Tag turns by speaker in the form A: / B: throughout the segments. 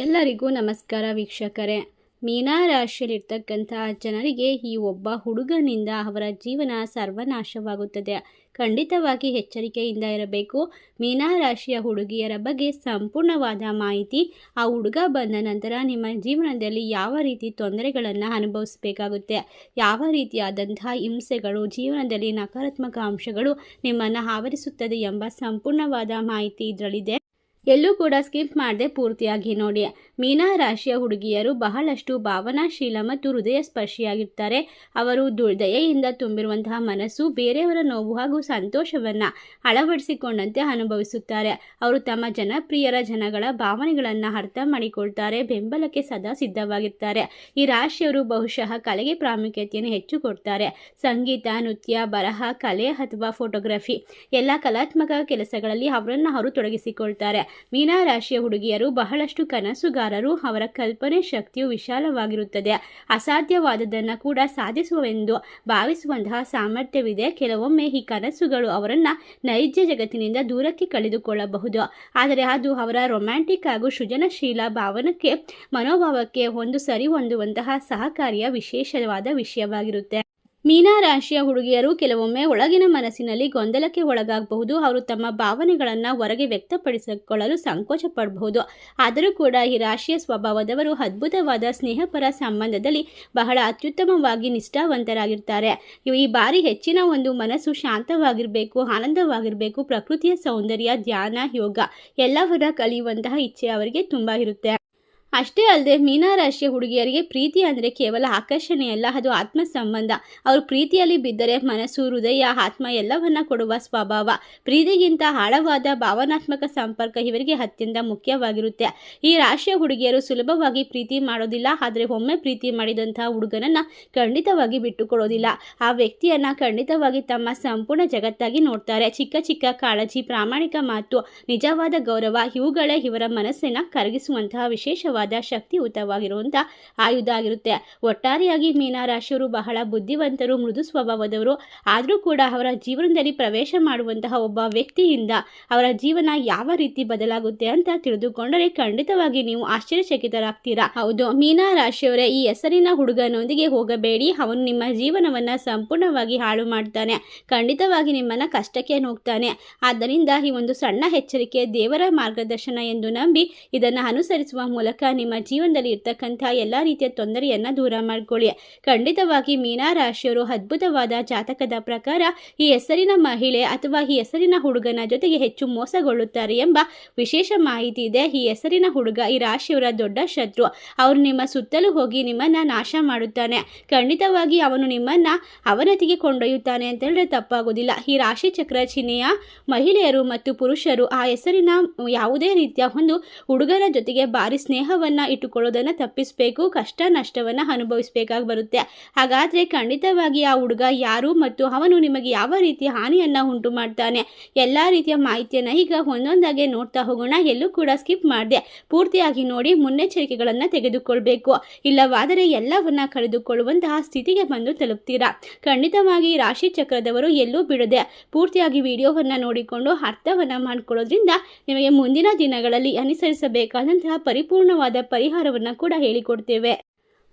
A: ಎಲ್ಲರಿಗೂ ನಮಸ್ಕಾರ ವೀಕ್ಷಕರೇ. ಮೀನಾ ರಾಶಿಯಲ್ಲಿರ್ತಕ್ಕಂತಹ ಜನರಿಗೆ ಈ ಒಬ್ಬ ಹುಡುಗನಿಂದ ಅವರ ಜೀವನ ಸರ್ವನಾಶವಾಗುತ್ತದೆ. ಖಂಡಿತವಾಗಿ ಎಚ್ಚರಿಕೆಯಿಂದ ಇರಬೇಕು. ಮೀನಾ ರಾಶಿಯ ಹುಡುಗಿಯರ ಬಗ್ಗೆ ಸಂಪೂರ್ಣವಾದ ಮಾಹಿತಿ, ಆ ಹುಡುಗ ಬಂದ ನಂತರ ನಿಮ್ಮ ಜೀವನದಲ್ಲಿ ಯಾವ ರೀತಿ ತೊಂದರೆಗಳನ್ನು ಅನುಭವಿಸಬೇಕಾಗುತ್ತೆ? ಯಾವ ರೀತಿಯಾದಂತಹ ಹಿಂಸೆಗಳು, ಜೀವನದಲ್ಲಿ ನಕಾರಾತ್ಮಕ ಅಂಶಗಳು ನಿಮ್ಮನ್ನು ಆವರಿಸುತ್ತದೆ ಎಂಬ ಸಂಪೂರ್ಣವಾದ ಮಾಹಿತಿ ಇದರಲ್ಲಿದೆ. ಎಲ್ಲೂ ಕೂಡ ಸ್ಕಿಪ್ ಮಾಡದೆ ಪೂರ್ತಿಯಾಗಿ ನೋಡಿ. ಮೀನಾ ರಾಶಿಯ ಹುಡುಗಿಯರು ಬಹಳಷ್ಟು ಭಾವನಾಶೀಲ ಮತ್ತು ಹೃದಯ ಸ್ಪರ್ಶಿಯಾಗಿರ್ತಾರೆ ಅವರು ದುರ್ದಯೆಯಿಂದ ತುಂಬಿರುವಂತಹ ಮನಸ್ಸು ಬೇರೆಯವರ ನೋವು ಹಾಗೂ ಸಂತೋಷವನ್ನು ಅಳವಡಿಸಿಕೊಂಡಂತೆ ಅನುಭವಿಸುತ್ತಾರೆ. ಅವರು ತಮ್ಮ ಜನಪ್ರಿಯರ ಜನಗಳ ಭಾವನೆಗಳನ್ನು ಅರ್ಥ ಮಾಡಿಕೊಳ್ತಾರೆ, ಬೆಂಬಲಕ್ಕೆ ಸದಾ ಸಿದ್ಧವಾಗಿರ್ತಾರೆ. ಈ ರಾಶಿಯವರು ಬಹುಶಃ ಕಲೆಗೆ ಪ್ರಾಮುಖ್ಯತೆಯನ್ನು ಹೆಚ್ಚು ಕೊಡ್ತಾರೆ. ಸಂಗೀತ, ನೃತ್ಯ, ಬರಹ, ಕಲೆ ಅಥವಾ ಫೋಟೋಗ್ರಫಿ ಎಲ್ಲ ಕಲಾತ್ಮಕ ಕೆಲಸಗಳಲ್ಲಿ ಅವರನ್ನು ಅವರು ತೊಡಗಿಸಿಕೊಳ್ತಾರೆ. ಮೀನಾ ರಾಶಿಯ ಹುಡುಗಿಯರು ಬಹಳಷ್ಟು ಕನಸುಗಾರರು ಅವರ ಕಲ್ಪನೆ ಶಕ್ತಿಯು ವಿಶಾಲವಾಗಿರುತ್ತದೆ. ಅಸಾಧ್ಯವಾದದನ್ನು ಕೂಡ ಸಾಧಿಸುವೆಂದು ಭಾವಿಸುವಂತಹ ಸಾಮರ್ಥ್ಯವಿದೆ. ಕೆಲವೊಮ್ಮೆ ಈ ಕನಸುಗಳು ಅವರನ್ನು ನೈಜ ಜಗತ್ತಿನಿಂದ ದೂರಕ್ಕೆ ಕಳೆದುಕೊಳ್ಳಬಹುದು. ಆದರೆ ಅದು ಅವರ ರೊಮ್ಯಾಂಟಿಕ್ ಹಾಗೂ ಸೃಜನಶೀಲ ಭಾವನಕ್ಕೆ, ಮನೋಭಾವಕ್ಕೆ ಒಂದು ಸರಿ ಹೊಂದುವಂತಹ ಸಹಕಾರಿಯ ವಿಶೇಷವಾದ ವಿಷಯವಾಗಿರುತ್ತೆ. ಮೀನಾ ರಾಶಿಯ ಹುಡುಗಿಯರು ಕೆಲವೊಮ್ಮೆ ಒಳಗಿನ ಮನಸ್ಸಿನಲ್ಲಿ ಗೊಂದಲಕ್ಕೆ ಒಳಗಾಗಬಹುದು. ಅವರು ತಮ್ಮ ಭಾವನೆಗಳನ್ನು ಹೊರಗೆ ವ್ಯಕ್ತಪಡಿಸಿಕೊಳ್ಳಲು ಸಂಕೋಚ ಪಡಬಹುದು ಆದರೂ ಕೂಡ ಈ ರಾಶಿಯ ಸ್ವಭಾವದವರು ಅದ್ಭುತವಾದ ಸ್ನೇಹಪರ ಸಂಬಂಧದಲ್ಲಿ ಬಹಳ ಅತ್ಯುತ್ತಮವಾಗಿ ನಿಷ್ಠಾವಂತರಾಗಿರ್ತಾರೆ. ಈ ಬಾರಿ ಹೆಚ್ಚಿನ ಒಂದು ಮನಸ್ಸು ಶಾಂತವಾಗಿರಬೇಕು, ಆನಂದವಾಗಿರಬೇಕು, ಪ್ರಕೃತಿಯ ಸೌಂದರ್ಯ, ಧ್ಯಾನ, ಯೋಗ ಎಲ್ಲವರ ಕಲಿಯುವಂತಹ ಇಚ್ಛೆ ಅವರಿಗೆ ತುಂಬ ಇರುತ್ತೆ. ಅಷ್ಟೇ ಅಲ್ಲದೆ ಮೀನಾ ರಾಶಿಯ ಹುಡುಗಿಯರಿಗೆ ಪ್ರೀತಿ ಅಂದರೆ ಕೇವಲ ಆಕರ್ಷಣೆಯಲ್ಲ ಅದು ಆತ್ಮ ಸಂಬಂಧ ಅವರು ಪ್ರೀತಿಯಲ್ಲಿ ಬಿದ್ದರೆ ಮನಸ್ಸು, ಹೃದಯ, ಆತ್ಮ ಎಲ್ಲವನ್ನ ಕೊಡುವ ಸ್ವಭಾವ. ಪ್ರೀತಿಗಿಂತ ಆಳವಾದ ಭಾವನಾತ್ಮಕ ಸಂಪರ್ಕ ಇವರಿಗೆ ಅತ್ಯಂತ ಮುಖ್ಯವಾಗಿರುತ್ತೆ. ಈ ರಾಶಿಯ ಹುಡುಗಿಯರು ಸುಲಭವಾಗಿ ಪ್ರೀತಿ ಮಾಡೋದಿಲ್ಲ, ಆದರೆ ಒಮ್ಮೆ ಪ್ರೀತಿ ಮಾಡಿದಂತಹ ಹುಡುಗನನ್ನ ಖಂಡಿತವಾಗಿ ಬಿಟ್ಟುಕೊಡೋದಿಲ್ಲ. ಆ ವ್ಯಕ್ತಿಯನ್ನ ಖಂಡಿತವಾಗಿ ತಮ್ಮ ಸಂಪೂರ್ಣ ಜಗತ್ತಾಗಿ ನೋಡ್ತಾರೆ. ಚಿಕ್ಕ ಚಿಕ್ಕ ಕಾಳಜಿ, ಪ್ರಾಮಾಣಿಕ ಮಾತು, ನಿಜವಾದ ಗೌರವ, ಇವುಗಳೇ ಇವರ ಮನಸ್ಸಿನ ಕರಗಿಸುವಂತಹ ವಿಶೇಷವಾದ ಶಕ್ತಿಯುತವಾಗಿರುವಂಥ ಆಯುಧ ಆಗಿರುತ್ತೆ. ಒಟ್ಟಾರೆಯಾಗಿ ಮೀನಾ ರಾಶಿಯವರು ಬಹಳ ಬುದ್ಧಿವಂತರು, ಮೃದು ಸ್ವಭಾವದವರು. ಆದರೂ ಕೂಡ ಅವರ ಜೀವನದಲ್ಲಿ ಪ್ರವೇಶ ಮಾಡುವಂತಹ ಒಬ್ಬ ವ್ಯಕ್ತಿಯಿಂದ ಅವರ ಜೀವನ ಯಾವ ರೀತಿ ಬದಲಾಗುತ್ತೆ ಅಂತ ತಿಳಿದುಕೊಂಡರೆ ಖಂಡಿತವಾಗಿ ನೀವು ಆಶ್ಚರ್ಯಚಕಿತರಾಗ್ತೀರಾ. ಹೌದು ಮೀನಾ ರಾಶಿಯವರೇ ಈ ಹೆಸರಿನ ಹುಡುಗನೊಂದಿಗೆ ಹೋಗಬೇಡಿ. ಅವನು ನಿಮ್ಮ ಜೀವನವನ್ನ ಸಂಪೂರ್ಣವಾಗಿ ಹಾಳು ಮಾಡ್ತಾನೆ. ಖಂಡಿತವಾಗಿ ನಿಮ್ಮನ್ನ ಕಷ್ಟಕ್ಕೆ ನೋಗ್ತಾನೆ. ಆದ್ದರಿಂದ ಈ ಒಂದು ಸಣ್ಣ ಎಚ್ಚರಿಕೆ ದೇವರ ಮಾರ್ಗದರ್ಶನ ಎಂದು ನಂಬಿ ಇದನ್ನು ಅನುಸರಿಸುವ ಮೂಲಕ ನಿಮ್ಮ ಜೀವನದಲ್ಲಿ ಇರ್ತಕ್ಕಂಥ ಎಲ್ಲ ರೀತಿಯ ತೊಂದರೆಯನ್ನು ದೂರ ಮಾಡ್ಕೊಳ್ಳಿ. ಖಂಡಿತವಾಗಿ ಮೀನಾ ರಾಶಿಯವರು ಅದ್ಭುತವಾದ ಜಾತಕದ ಪ್ರಕಾರ ಈ ಹೆಸರಿನ ಮಹಿಳೆ ಅಥವಾ ಈ ಹೆಸರಿನ ಹುಡುಗನ ಜೊತೆಗೆ ಹೆಚ್ಚು ಮೋಸಗೊಳ್ಳುತ್ತಾರೆ ಎಂಬ ವಿಶೇಷ ಮಾಹಿತಿ ಇದೆ. ಈ ಹೆಸರಿನ ಹುಡುಗ ಈ ರಾಶಿಯವರ ದೊಡ್ಡ ಶತ್ರು. ಅವರು ನಿಮ್ಮ ಸುತ್ತಲೂ ಹೋಗಿ ನಿಮ್ಮನ್ನ ನಾಶ ಮಾಡುತ್ತಾನೆ. ಖಂಡಿತವಾಗಿ ಅವನು ನಿಮ್ಮನ್ನ ಅವನತಿಗೆ ಕೊಂಡೊಯ್ಯುತ್ತಾನೆ ಅಂತ ಹೇಳಿದ್ರೆ ತಪ್ಪಾಗೋದಿಲ್ಲ. ಈ ರಾಶಿ ಚಕ್ರ ಚಿಹ್ನೆಯ ಮಹಿಳೆಯರು ಮತ್ತು ಪುರುಷರು ಆ ಹೆಸರಿನ ಯಾವುದೇ ರೀತಿಯ ಒಂದು ಹುಡುಗನ ಜೊತೆಗೆ ಭಾರಿ ಸ್ನೇಹವನ್ನು ಇಟ್ಟುಕೊಳ್ಳೋದನ್ನು ತಪ್ಪಿಸಬೇಕು, ಕಷ್ಟ ನಷ್ಟವನ್ನು ಅನುಭವಿಸಬೇಕಾಗಿ ಬರುತ್ತೆ. ಹಾಗಾದರೆ ಖಂಡಿತವಾಗಿ ಆ ಹುಡುಗ ಯಾರು ಮತ್ತು ಅವನು ನಿಮಗೆ ಯಾವ ರೀತಿಯ ಹಾನಿಯನ್ನು ಉಂಟು ಮಾಡ್ತಾನೆ? ಎಲ್ಲ ರೀತಿಯ ಮಾಹಿತಿಯನ್ನು ಈಗ ಒಂದೊಂದಾಗೆ ನೋಡ್ತಾ ಹೋಗೋಣ. ಎಲ್ಲೂ ಕೂಡ ಸ್ಕಿಪ್ ಮಾಡದೆ. ಪೂರ್ತಿಯಾಗಿ ನೋಡಿ ಮುನ್ನೆಚ್ಚರಿಕೆಗಳನ್ನು ತೆಗೆದುಕೊಳ್ಬೇಕು. ಇಲ್ಲವಾದರೆ ಎಲ್ಲವನ್ನ ಕಳೆದುಕೊಳ್ಳುವಂತಹ ಸ್ಥಿತಿಗೆ ಬಂದು ತಲುಪ್ತೀರಾ? ಖಂಡಿತವಾಗಿ ರಾಶಿ ಚಕ್ರದವರು ಎಲ್ಲೂ ಬಿಡದೆ ಪೂರ್ತಿಯಾಗಿ ವಿಡಿಯೋವನ್ನು ನೋಡಿಕೊಂಡು ಅರ್ಥವನ್ನು ಮಾಡಿಕೊಳ್ಳೋದ್ರಿಂದ ನಿಮಗೆ ಮುಂದಿನ ದಿನಗಳಲ್ಲಿ ಅನುಸರಿಸಬೇಕಾದಂತಹ ಪರಿಪೂರ್ಣವಾದ ಪರಿಹಾರವನ್ನು ಕೂಡ ಹೇಳಿಕೊಡ್ತೇವೆ.